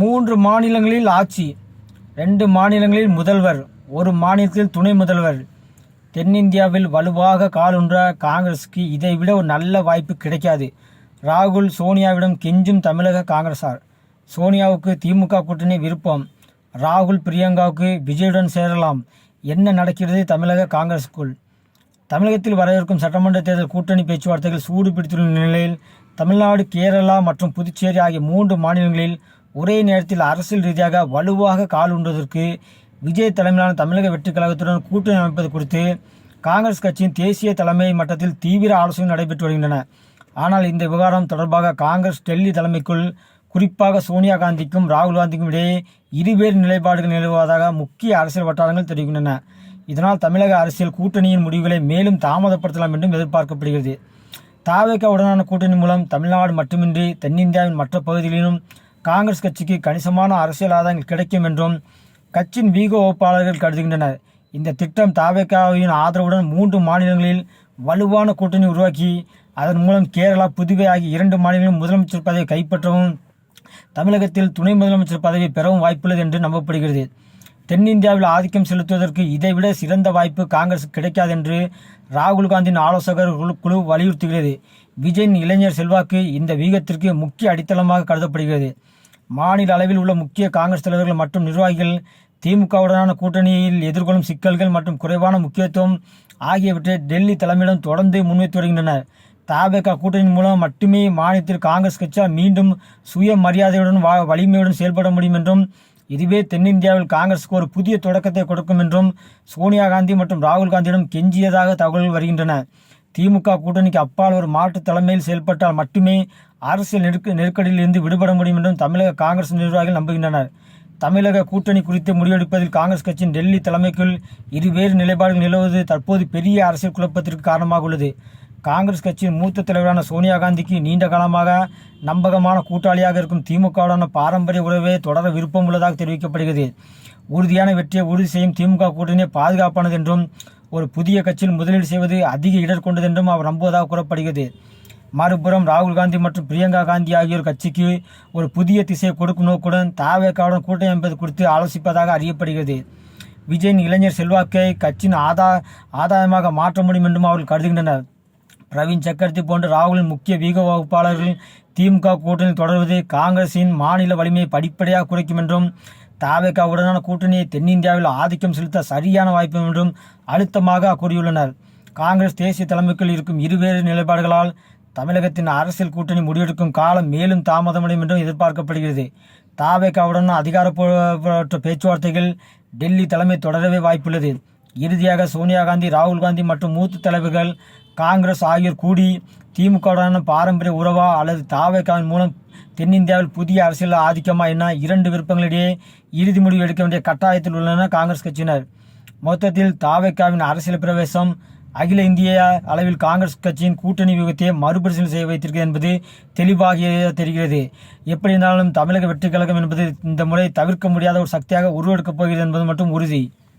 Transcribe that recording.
மூன்று மாநிலங்களில் ஆட்சி ரெண்டு மாநிலங்களில் முதல்வர் ஒரு மாநிலத்தில் துணை முதல்வர். தென்னிந்தியாவில் வலுவாக காலுன்ற காங்கிரஸுக்கு இதைவிட ஒரு நல்ல வாய்ப்பு கிடைக்காது. ராகுல் சோனியாவிடம் கெஞ்சும் தமிழக காங்கிரசார். சோனியாவுக்கு திமுக கூட்டணி விருப்பம். ராகுல் பிரியங்காவுக்கு விஜயுடன் சேரலாம். என்ன நடக்கிறது தமிழக காங்கிரஸுக்குள் தமிழகத்தில் வரவிருக்கும் சட்டமன்ற தேர்தல் கூட்டணி பேச்சுவார்த்தைகள் சூடு பிடித்துள்ள நிலையில் தமிழ்நாடு கேரளா மற்றும் புதுச்சேரி ஆகிய மூன்று மாநிலங்களில் ஒரே நேரத்தில் அரசியல் ரீதியாக வலுவாக கால் உண்டுவதற்கு விஜய் தலைமையிலான தமிழக வெற்றி கழகத்துடன் கூட்டணி அமைப்பது குறித்து காங்கிரஸ் கட்சியின் தேசிய தலைமை மட்டத்தில் தீவிர ஆலோசனை நடைபெற்று வருகின்றன. ஆனால் இந்த விவகாரம் தொடர்பாக காங்கிரஸ் டெல்லி தலைமைக்குள் குறிப்பாக சோனியா காந்திக்கும் ராகுல் காந்திக்கும் இடையே இருவேறு நிலைப்பாடுகள் நிலவுவதாக முக்கிய அரசியல் வட்டாரங்கள் தெரிவிக்கின்றன. இதனால் தமிழக அரசியல் கூட்டணியின் முடிவுகளை மேலும் தாமதப்படுத்தலாம் என்றும் எதிர்பார்க்கப்படுகிறது. தாவேக்கா உடனான கூட்டணி மூலம் தமிழ்நாடு மட்டுமின்றி தென்னிந்தியாவின் மற்ற பகுதிகளிலும் காங்கிரஸ் கட்சிக்கு கணிசமான அரசியல் ஆதாயங்கள் கிடைக்கும் என்றும் கட்சியின் வீக வகுப்பாளர்கள் கருதுகின்றனர். இந்த திட்டம் தாவேக்காவின் ஆதரவுடன் மூன்று மாநிலங்களில் வலுவான கூட்டணி உருவாக்கி அதன் மூலம் கேரளா புதுவை ஆகிய இரண்டு மாநிலங்களும் முதலமைச்சர் பதவியை கைப்பற்றவும் தமிழகத்தில் துணை முதலமைச்சர் பதவி பெறவும் வாய்ப்புள்ளது என்று நம்பப்படுகிறது. தென்னிந்தியாவில் ஆதிக்கம் செலுத்துவதற்கு இதைவிட சிறந்த வாய்ப்பு காங்கிரஸ் கிடைக்காது என்று ராகுல் காந்தியின் ஆலோசகர் குழு வலியுறுத்துகிறது. விஜயின் இளைஞர் செல்வாக்கு இந்த வீகத்திற்கு முக்கிய அடித்தளமாக கருதப்படுகிறது. மாநில அளவில் உள்ள முக்கிய காங்கிரஸ் தலைவர்கள் மற்றும் நிர்வாகிகள் திமுகவுடனான கூட்டணியில் எதிர்கொள்ளும் சிக்கல்கள் மற்றும் குறைவான முக்கியத்துவம் ஆகியவற்றை டெல்லி தலைமையிடம் தொடர்ந்து முன்வைத்து வருகின்றனர். தாபேகா கூட்டணி மூலம் மட்டுமே மாநிலத்தில் காங்கிரஸ் கட்சியால் மீண்டும் சுய மரியாதையுடன் வா- வலிமையுடன் செயல்பட முடியும் என்றும் இதுவே தென்னிந்தியாவில் காங்கிரஸுக்கு ஒரு புதிய தொடக்கத்தை கொடுக்கும் என்றும் சோனியா காந்தி மற்றும் ராகுல் காந்தியிடம் கெஞ்சியதாக தகவல்கள் வருகின்றன. திமுக கூட்டணிக்கு அப்பால் ஒரு மாற்று தலைமையில் செயல்பட்டால் மட்டுமே அரசியல் நெருக்க நெருக்கடியில் இருந்து விடுபட முடியும் என்றும் தமிழக காங்கிரஸ் நிர்வாகிகள் நம்புகின்றனர். தமிழக கூட்டணி குறித்து முடிவெடுப்பதில் காங்கிரஸ் கட்சியின் டெல்லி தலைமைக்குள் இருவேறு நிலைப்பாடுகள் நிலவுவது தற்போது பெரிய அரசியல் குழப்பத்திற்கு காரணமாக உள்ளது. காங்கிரஸ் கட்சியின் மூத்த தலைவரான சோனியா காந்திக்கு நீண்ட காலமாக நம்பகமான கூட்டாளியாக இருக்கும் திமுகவுடான பாரம்பரிய உறவே தொடர விருப்பம் உள்ளதாக தெரிவிக்கப்படுகிறது. உறுதியான வெற்றியை உறுதி செய்யும் திமுக கூட்டணியை பாதுகாப்பானது என்றும் ஒரு புதிய கட்சியில் முதலீடு செய்வது அதிக இடர் கொண்டது என்றும் அவர் நம்புவதாக கூறப்படுகிறது. மறுபுறம் ராகுல் காந்தி மற்றும் பிரியங்கா காந்தி ஆகியோர் கட்சிக்கு ஒரு புதிய திசையை கொடுக்கும் நோக்குடன் தாவேக்காவுடன் கூட்டணி அமைப்பது குறித்து ஆலோசிப்பதாக அறியப்படுகிறது. விஜயின் இளைஞர் செல்வாக்கை கட்சியின் ஆதா ஆதாயமாக மாற்ற முடியும் என்றும் அவர்கள் கருதுகின்றனர். பிரவீன் சக்கரவர்த்தி போன்ற ராகுலின் முக்கிய வீக வகுப்பாளர்கள் திமுக கூட்டணி தொடர்வது காங்கிரசின் மாநில வலிமையை படிப்படியாக குறைக்கும் என்றும் தாவேக்காவுடனான கூட்டணியை தென்னிந்தியாவில் ஆதிக்கம் செலுத்த சரியான வாய்ப்பு என்றும் அழுத்தமாக கூறியுள்ளனர். காங்கிரஸ் தேசிய தலைமைக்குள் இருக்கும் இருவேறு நிலைப்பாடுகளால் தமிழகத்தின் அரசியல் கூட்டணி முடிவெடுக்கும் காலம் மேலும் தாமதமடையும் என்றும் எதிர்பார்க்கப்படுகிறது. தாவேக்காவுடன் அதிகாரப்பூர்வற்ற பேச்சுவார்த்தைகள் டெல்லி தலைமை தொடரவே வாய்ப்புள்ளது. இறுதியாக சோனியா காந்தி ராகுல் காந்தி மற்றும் மூத்த தலைவர்கள் காங்கிரஸ் ஆகியோர் கூடி திமுகவுடனான பாரம்பரிய உறவா அல்லது தாவேக்காவின் மூலம் தென்னிந்தியாவில் புதிய அரசியல் ஆதிக்கமா என இரண்டு விருப்பங்களிடையே இறுதி முடிவு எடுக்க வேண்டிய கட்டாயத்தில் உள்ளன காங்கிரஸ் கட்சியினர். மொத்தத்தில் தாவேக்காவின் அரசியல் பிரவேசம் அகில இந்திய அளவில் காங்கிரஸ் கட்சியின் கூட்டணி வியூகத்தை மறுபரிசீலனை செய்ய வைத்திருக்கிறது என்பது தெளிவாக தெரிகிறது. எப்படி இருந்தாலும் தமிழக வெற்றி கழகம் என்பது இந்த முறை தவிர்க்க முடியாத ஒரு சக்தியாக உருவெடுக்கப் போகிறது என்பது மட்டும் உறுதி.